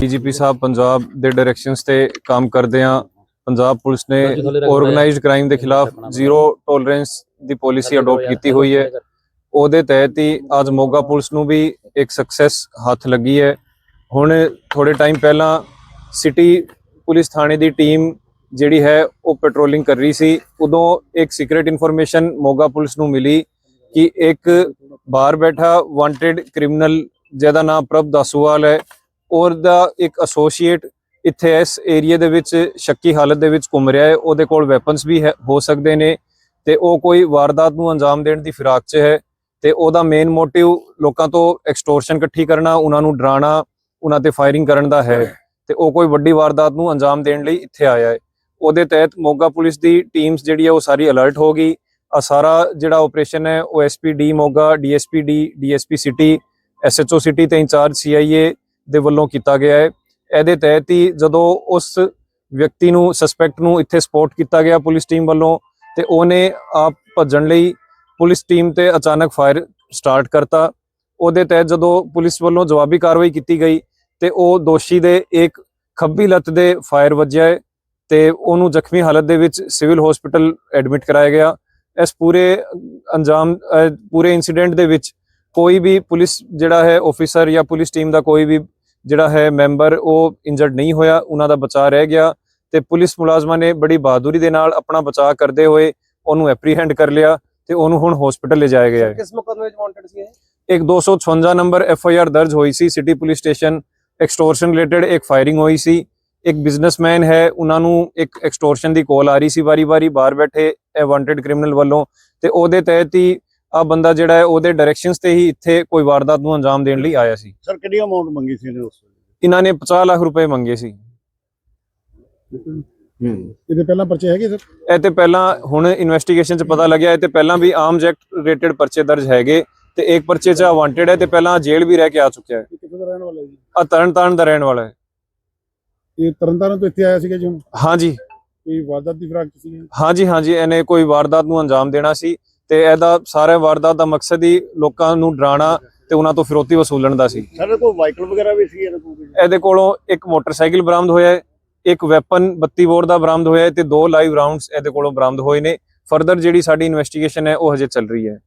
DGP Sahib Punjab ਦੇ directions ਤੇ ਕੰਮ ਕਰਦੇ ਆ। ਪੰਜਾਬ ਪੁਲਿਸ ਨੇ ਆਰਗੇਨਾਈਜ਼ਡ ਕ੍ਰਾਈਮ ਦੇ ਖਿਲਾਫ ਜ਼ੀਰੋ ਟੋਲਰੈਂਸ ਦੀ ਪਾਲਿਸੀ ਅਡਾਪਟ ਕੀਤੀ ਹੋਈ ਹੈ। ਉਹਦੇ ਤਹਿਤ ਹੀ ਅੱਜ ਮੋਗਾ ਪੁਲਿਸ ਨੂੰ ਵੀ ਇੱਕ ਸਕਸੈਸ ਹੱਥ ਲੱਗੀ ਹੈ। ਹੁਣ ਥੋੜੇ ਟਾਈਮ ਪਹਿਲਾਂ ਸਿਟੀ ਪੁਲਿਸ ਥਾਣੇ ਦੀ ਟੀਮ ਜਿਹੜੀ ਹੈ ਉਹ ਪੈਟਰੋਲਿੰਗ ਕਰ ਰਹੀ ਸੀ। ਉਦੋਂ ਇੱਕ ਸੀਕ੍ਰੀਟ ਇਨਫੋਰਮੇਸ਼ਨ ਮੋਗਾ ਪੁਲਿਸ ਨੂੰ ਮਿਲੀ ਕਿ ਇੱਕ ਬਾਹਰ ਬੈਠਾ ਵਾਂਟਡ ਕ੍ਰਿਮੀਨਲ ਜਿਹਦਾ ਨਾਮ ਪ੍ਰਭ ਦਸੂਵਾਲ ਹੈ। ਔਰ ਦਾ ਇੱਕ ਐਸੋਸੀਏਟ ਇੱਥੇ ਇਸ ਏਰੀਆ ਦੇ ਵਿੱਚ ਸ਼ੱਕੀ ਹਾਲਤ ਦੇ ਵਿੱਚ ਘੁੰਮ ਰਿਹਾ ਹੈ। ਉਹਦੇ ਕੋਲ ਵੈਪਨਸ ਵੀ ਹੈ, ਹੋ ਸਕਦੇ ਨੇ ਤੇ ਉਹ ਕੋਈ ਵਾਰਦਾਤ ਨੂੰ ਅੰਜਾਮ ਦੇਣ ਦੀ ਫਿਰਾਕ 'ਚ ਹੈ ਤੇ ਉਹਦਾ ਮੇਨ ਮੋਟਿਵ ਲੋਕਾਂ ਤੋਂ ਐਕਸਟੋਰਸ਼ਨ ਇਕੱਠੀ ਕਰਨਾ, ਉਹਨਾਂ ਨੂੰ ਡਰਾਉਣਾ, ਉਹਨਾਂ ਤੇ ਫਾਇਰਿੰਗ ਕਰਨ ਦਾ ਹੈ। ਤੇ ਉਹ ਕੋਈ ਵੱਡੀ ਵਾਰਦਾਤ ਨੂੰ ਅੰਜਾਮ ਦੇਣ ਲਈ ਇੱਥੇ ਆਇਆ ਹੈ। ਉਹਦੇ ਤਹਿਤ ਮੋਗਾ ਪੁਲਿਸ ਦੀ ਟੀਮਸ ਜਿਹੜੀ ਹੈ ਉਹ ਸਾਰੀ ਅਲਰਟ ਹੋ ਗਈ। ਆ ਸਾਰਾ ਜਿਹੜਾ ਆਪਰੇਸ਼ਨ ਹੈ, ਉਹ SP D Moga DSP D DSP city SHO city ਤੇ ਇੰਚਾਰਜ ਸੀਆਈਏ ਦੇ ਵੱਲੋਂ ਕੀਤਾ ਗਿਆ ਹੈ। ਇਹਦੇ ਤਹਿਤ ਹੀ ਜਦੋਂ ਉਸ ਵਿਅਕਤੀ ਨੂੰ ਸਸਪੈਕਟ ਨੂੰ ਇੱਥੇ ਸਪੋਰਟ ਕੀਤਾ ਗਿਆ ਪੁਲਿਸ ਟੀਮ ਵੱਲੋਂ ਤੇ ਉਹਨੇ ਆਪ ਭੱਜਣ ਲਈ ਪੁਲਿਸ ਟੀਮ ਤੇ ਅਚਾਨਕ ਫਾਇਰ ਸਟਾਰਟ ਕਰਤਾ। ਉਹਦੇ ਤਹਿਤ ਜਦੋਂ ਪੁਲਿਸ ਵੱਲੋਂ ਜਵਾਬੀ ਕਾਰਵਾਈ ਕੀਤੀ ਗਈ ਤੇ ਉਹ ਦੋਸ਼ੀ ਦੇ ਇੱਕ ਖੱਬੀ ਲੱਤ ਦੇ ਫਾਇਰ ਵੱਜਿਆ ਹੈ ਤੇ ਉਹਨੂੰ ਜ਼ਖਮੀ ਹਾਲਤ ਦੇ ਵਿੱਚ ਸਿਵਲ ਹਸਪੀਟਲ ਐਡਮਿਟ ਕਰਾਇਆ ਗਿਆ। ਇਸ ਪੂਰੇ ਅੰਜਾਮ ਪੂਰੇ ਇਨਸੀਡੈਂਟ ਦੇ ਵਿੱਚ ਕੋਈ ਵੀ ਪੁਲਿਸ ਜਿਹੜਾ ਹੈ ਆਫੀਸਰ ਜਾਂ ਪੁਲਿਸ ਟੀਮ ਦਾ ਕੋਈ ਵੀ ਜਿਹੜਾ ਹੈ ਮੈਂਬਰ ਉਹ ਇੰਜਰਡ ਨਹੀਂ ਹੋਇਆ ਉਹਨਾਂ ਦਾ ਬਚਾਅ ਰਹਿ ਗਿਆ ਤੇ ਪੁਲਿਸ ਮੁਲਾਜ਼ਮਾਂ ਨੇ ਬੜੀ ਬਹਾਦੁਰੀ ਦੇ ਨਾਲ ਆਪਣਾ ਬਚਾਅ ਕਰਦੇ ਹੋਏ ਉਹਨੂੰ ਐਪਰੀਹੈਂਡ ਕਰ ਲਿਆ ਤੇ ਉਹਨੂੰ ਹੁਣ ਹਸਪੀਟਲ ਲਿਜਾਇਆ ਗਿਆ ਹੈ। ਕਿਸ ਮੁਕਦਮੇ ਵਿੱਚ ਵਾਂਟਡ ਸੀ ਇਹ? ਇੱਕ 256 ਨੰਬਰ ਐਫ ਆਈ ਆਰ ਦਰਜ ਹੋਈ ਸੀ city police station extortion related ਇੱਕ ਫਾਇਰਿੰਗ ਹੋਈ ਸੀ। ਇੱਕ ਬਿਜ਼ਨਸਮੈਨ ਹੈ ਉਹਨਾਂ ਨੂੰ ਇੱਕ ਐਕਸਟੋਰਸ਼ਨ ਦੀ ਕਾਲ ਆ ਰਹੀ ਸੀ ਵਾਰੀ-ਵਾਰੀ ਬਾਹਰ ਬੈਠੇ ਇਹ ਵਾਂਟਡ ਕ੍ਰਿਮੀਨਲ ਵੱਲੋਂ ਤੇ ਉਹਦੇ ਤਹਿਤ ਹੀ ਆ ਬੰਦਾ ਜਿਹੜਾ ਹੈ ਉਹਦੇ ਡਾਇਰੈਕਸ਼ਨਸ ਤੇ ਹੀ ਇੱਥੇ ਕੋਈ ਵਾਰਦਾਤ ਨੂੰ ਅੰਜਾਮ ਦੇਣ ਲਈ ਆਇਆ ਸੀ। ਸਰ ਕਿੰਨੀ ਅਮਾਉਂਟ ਮੰਗੀ ਸੀ ਇਹਨੇ ਉਸ ਇਹਨਾਂ ਨੇ 50 ਲੱਖ ਰੁਪਏ ਮੰਗੇ ਸੀ। ਵੇਲੇ ਇਹਦੇ ਪਹਿਲਾਂ ਪਰਚੇ ਹੈਗੇ ਸਰ? ਇਹ ਤੇ ਪਹਿਲਾਂ ਹੁਣ ਇਨਵੈਸਟੀਗੇਸ਼ਨ 'ਚ ਪਤਾ ਲੱਗਿਆ ਇਹ ਤੇ ਪਹਿਲਾਂ ਵੀ ਆਰਮਸ ਐਕਟ ਰਿਲੇਟਡ ਪਰਚੇ ਦਰਜ ਹੈਗੇ ਤੇ ਇੱਕ ਪਰਚੇ 'ਚ ਵਾਂਟਡ ਹੈ ਤੇ ਪਹਿਲਾਂ ਜੇਲ੍ਹ ਵੀ ਰਹਿ ਕੇ ਆ ਚੁੱਕਿਆ ਹੈ। ਇਹ ਕਿੱਥੋਂ ਦਾ ਰਹਿਣ ਵਾਲਾ ਹੈ ਜੀ? ਆ ਤਰਨ ਤਾਰਨ ਦਾ ਰਹਿਣ ਵਾਲਾ ਹੈ। ਇਹ ਤਰਨਤਾਰਨ ਤੋਂ ਇੱਥੇ ਆਇਆ ਸੀਗਾ ਜੀ ਹੁਣ? ਹਾਂਜੀ। ਕੋਈ ਵਾਰਦਾਤ ਦੀ ਫਰਾਕ ਸੀਗਾ? ਹਾਂਜੀ ਹਾਂਜੀ ਇਹਨੇ ਕੋਈ ਵਾਰਦਾਤ ਨੂੰ ਅੰਜਾਮ ਦੇਣਾ ਸੀ। ਤੇ ਇਹਦਾ ਸਾਰੇ ਵਾਰਦਾਤ ਦਾ ਮਕਸਦ ਹੀ ਲੋਕਾਂ ਨੂੰ ਡਰਾਉਣਾ ਤੇ ਉਹਨਾਂ ਤੋਂ ਫਿਰੌਤੀ ਵਸੂਲਣ ਦਾ ਸੀ। ਸਰ ਕੋਈ ਵਾਹੀਕਲ ਵਗੈਰਾ ਵੀ ਸੀ ਇਹਦੇ ਕੋਲ ਇਹਦੇ ਕੋਲੋਂ ਇੱਕ ਮੋਟਰਸਾਈਕਲ ਬਰਾਮਦ ਹੋਇਆ ਹੈ ਇੱਕ ਵੈਪਨ 32 ਬੋਰ ਦਾ ਬਰਾਮਦ ਹੋਇਆ ਹੈ ਤੇ ਦੋ ਲਾਈਵ ਰਾਉਂਡਸ ਇਹਦੇ ਕੋਲੋਂ ਬਰਾਮਦ ਹੋਏ ਨੇ। ਫਰਦਰ ਜਿਹੜੀ ਸਾਡੀ ਇਨਵੈਸਟੀਗੇਸ਼ਨ ਹੈ ਉਹ ਹਜੇ ਚੱਲ ਰਹੀ ਹੈ।